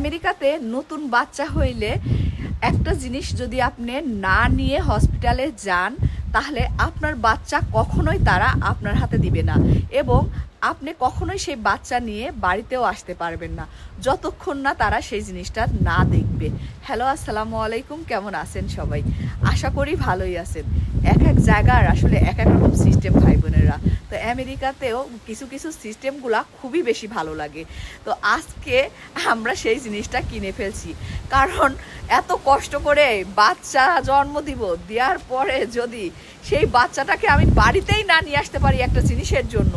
আমেরিকাতে নতুন বাচ্চা হইলে একটা জিনিস যদি আপনি না নিয়ে হসপিটালে যান, তাহলে আপনার বাচ্চা কখনোই তারা আপনার হাতে দিবে না। এবং আপনি কখনোই সেই বাচ্চা নিয়ে বাড়িতেও আসতে পারবেন না। যতক্ষণ না তারা সেই জিনিসটা না দেখবে। হ্যালো, আসসালামু আলাইকুম, কেমন আছেন সবাই? আশা করি ভালোই আছেন। এক এক জায়গার আসলে এক এক রকম সিস্টেম ভাই বোনেরা তো আমেরিকাতেও কিছু কিছু সিস্টেমগুলা খুবই বেশি ভালো লাগে। তো আজকে আমরা সেই জিনিসটা কিনে ফেলছি। কারণ এত কষ্ট করে বাচ্চা জন্ম দিব, দেওয়ার পরে যদি সেই বাচ্চাটাকে আমি বাড়িতেই না নিয়ে আসতে পারি একটা জিনিসের জন্য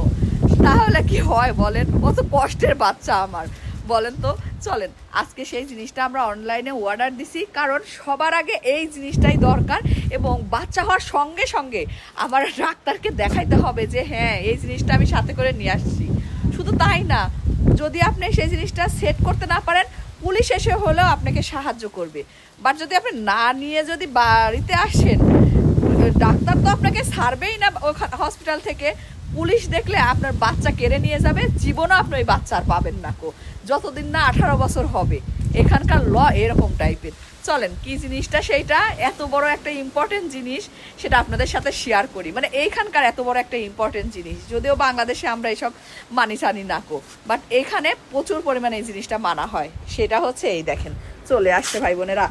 তাহলে কি হয় বলেন? কত কষ্টের বাচ্চা আমার। বলেন তো, চলেন, আজকে সেই জিনিসটা আমরা অনলাইনে অর্ডার দিছি, কারণ সবার আগে এই জিনিসটাই দরকার এবং বাচ্চা হওয়ার সঙ্গে সঙ্গে আমার ডাক্তারকে দেখাইতে হবে যে হ্যাঁ এই জিনিসটা আমি সাথে করে নিয়ে আসছি। শুধু তাই না, যদি আপনি সেই জিনিসটা সেট করতে না পারেন, পুলিশ এসে হলেও আপনাকে সাহায্য করবে। বাট যদি আপনি না নিয়ে যদি বাড়িতে আসেন, ডাক্তার তো আপনাকে ছাড়বেই না হসপিটাল থেকে। পুলিশ দেখলে আপনার বাচ্চা কেড়ে নিয়ে যাবে, জীবনও আপনি ওই বাচ্চা আর পাবেন না কো। যতদিন না আঠারো বছর হবে, এখানকার ল এরকম টাইপের চলেন, কি জিনিসটা সেইটা? এত বড় একটা ইম্পর্টেন্ট জিনিস, সেটা আপনাদের সাথে শেয়ার করি। মানে এইখানকার এত বড় একটা ইম্পর্টেন্ট জিনিস, যদিও বাংলাদেশে আমরা এইসব মানি চানি না কো। বাট এখানে প্রচুর পরিমাণে এই জিনিসটা মানা হয়। সেটা হচ্ছে এই দেখেন। চলে আসছে ভাই বোনেরা।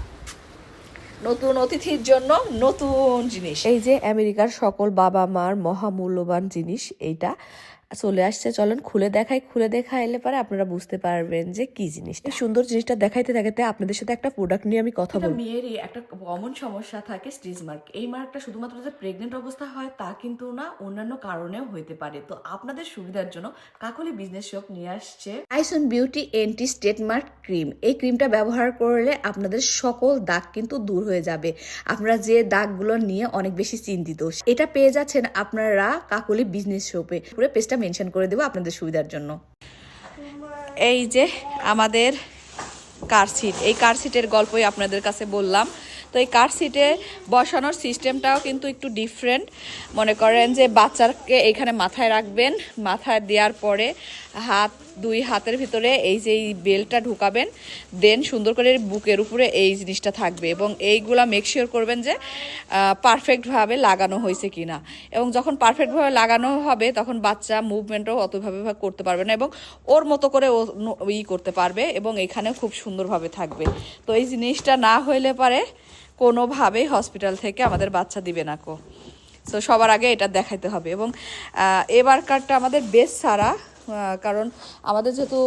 নতুন অতিথির জন্য নতুন জিনিস। এই যে আমেরিকার সকল বাবা মার মহামূল্যবান জিনিস এইটা চলে আসছে চলেন খুলে দেখাই খুলে দেখা এলে পরে আপনারা বুঝতে পারবেন যে কি জিনিস সুন্দর জিনিসটা দেখাইতে দেখাইতে আপনাদের সাথে একটা প্রোডাক্ট নিয়ে আমি কথা বলব। মেয়েরই একটা কমন সমস্যা থাকে স্টেজ মার্ক এই মার্কটা শুধুমাত্র যে প্রেগনেন্ট অবস্থা হয় তা কিন্তু না অন্যান্য কারণেও হইতে পারে। তো আপনাদের সুবিধার জন্য কাকলি বিজনেস শপ নিয়ে আসছে আইসন beauty anti stretch mark cream এই ক্রিমটা ব্যবহার করলে আপনাদের সকল দাগ কিন্তু দূর হয়ে যাবে। আপনারা যে দাগগুলো নিয়ে অনেক বেশি চিন্তিত এটা পেয়ে যাচ্ছেন আপনারা কাকলি বিজনেস শপে পুরো পেজটা মেনশন করে দেবো আপনাদের সুবিধার জন্য। এই যে আমাদের কার সিট এই কার সিটের গল্পই আপনাদের কাছে বললাম। তো এই কার সিটে বসানোর সিস্টেমটাও কিন্তু একটু ডিফারেন্ট মনে করেন যে বাচ্চাকে এখানে মাথায় রাখবেন, মাথায় দেওয়ার পরে হাত, দুই হাতের ভিতরে এই যে এই বেলটা ঢুকাবেন দেন সুন্দর করে বুকের উপরে এই জিনিসটা থাকবে এবং এইগুলা মেকশিওর করবেন যে পারফেক্টভাবে লাগানো হয়েছে কি না এবং যখন পারফেক্টভাবে লাগানো হবে, তখন বাচ্চা মুভমেন্টও অতভাবে করতে পারবে না এবং ওর মতো করে ও ই করতে পারবে এবং এখানে খুব সুন্দরভাবে থাকবে। তো এই জিনিসটা না হইলে পারে কোনোভাবেই হসপিটাল থেকে আমাদের বাচ্চা দিবে না কো। সো সবার আগে এটা দেখাইতে হবে এবং এবার কারটা আমাদের বেশ সারা কারণ আমাদের যেহেতু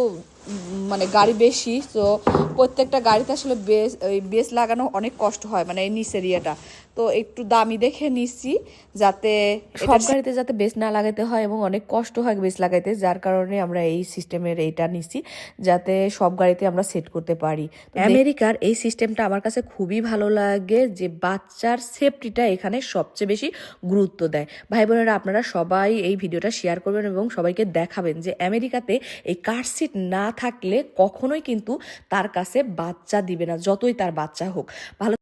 মানে গাড়ি বেশি তো প্রত্যেকটা গাড়িতে আসলে বেস ওই বেস লাগানো অনেক কষ্ট হয় মানে এই নিচের ইয়েটা। তো একটু দামি দেখে নিচ্ছি যাতে সব গাড়িতে যাতে বেস না লাগাতে হয় এবং অনেক কষ্ট হয় বেস লাগাইতে যার কারণে আমরা এই সিস্টেমের এইটা নিচ্ছি যাতে সব গাড়িতে আমরা সেট করতে পারি। আমেরিকার এই সিস্টেমটা আমার কাছে খুবই ভালো লাগে যে বাচ্চার সেফটিটা এখানে সবচেয়ে বেশি গুরুত্ব দেয়। ভাই বোনেরা আপনারা সবাই এই ভিডিওটা শেয়ার করবেন এবং সবাইকে দেখাবেন যে আমেরিকাতে এই কার সিট না থাকলে কখনোই কিন্তু তার কাছে বাচ্চা দিবে না যতই তার বাচ্চা হোক। ভালো